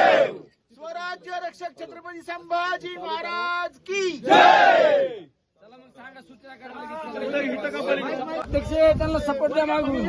स्वराज्य रक्षक छत्रपती संभाजी महाराज की त्यांना सपोर्ट द्या मागून.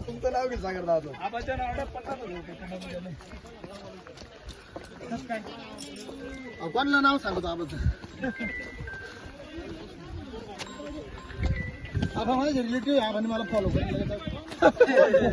तुमचं नाव घे सागर दादा. कोणाला नाव सांगतो आबाचं? आबा माझे रिलेटिव्ह आहे आबाने मला फॉलो करतो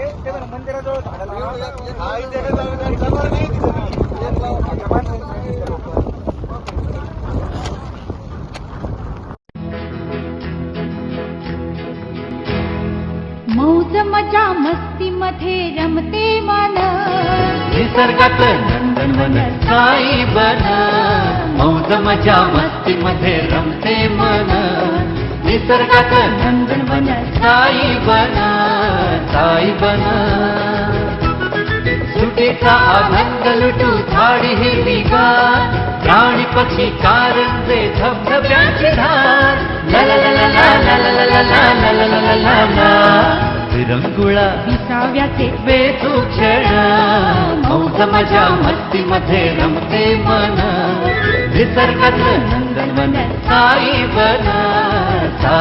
मंदिराजवळ मौज मजा मस्ती मध्ये रमते मन निसर्गात नंदनवन साई बन. मौज मजा मस्ती मध्ये रमते मन. निसर्गात नंदनवन साई बन साई बन सुटीचा आनंद लुटू झाडी हिरवी गार प्राणी पक्षी कारंजे धबधब्याची धार ला ला ला ला ला ला ला ला ला ला ला ला ला विरंगुळा विसाव्याचे बेतू क्षण मौज मजा मस्ती मध्ये रमते मन निसर्गात साई बन साई बन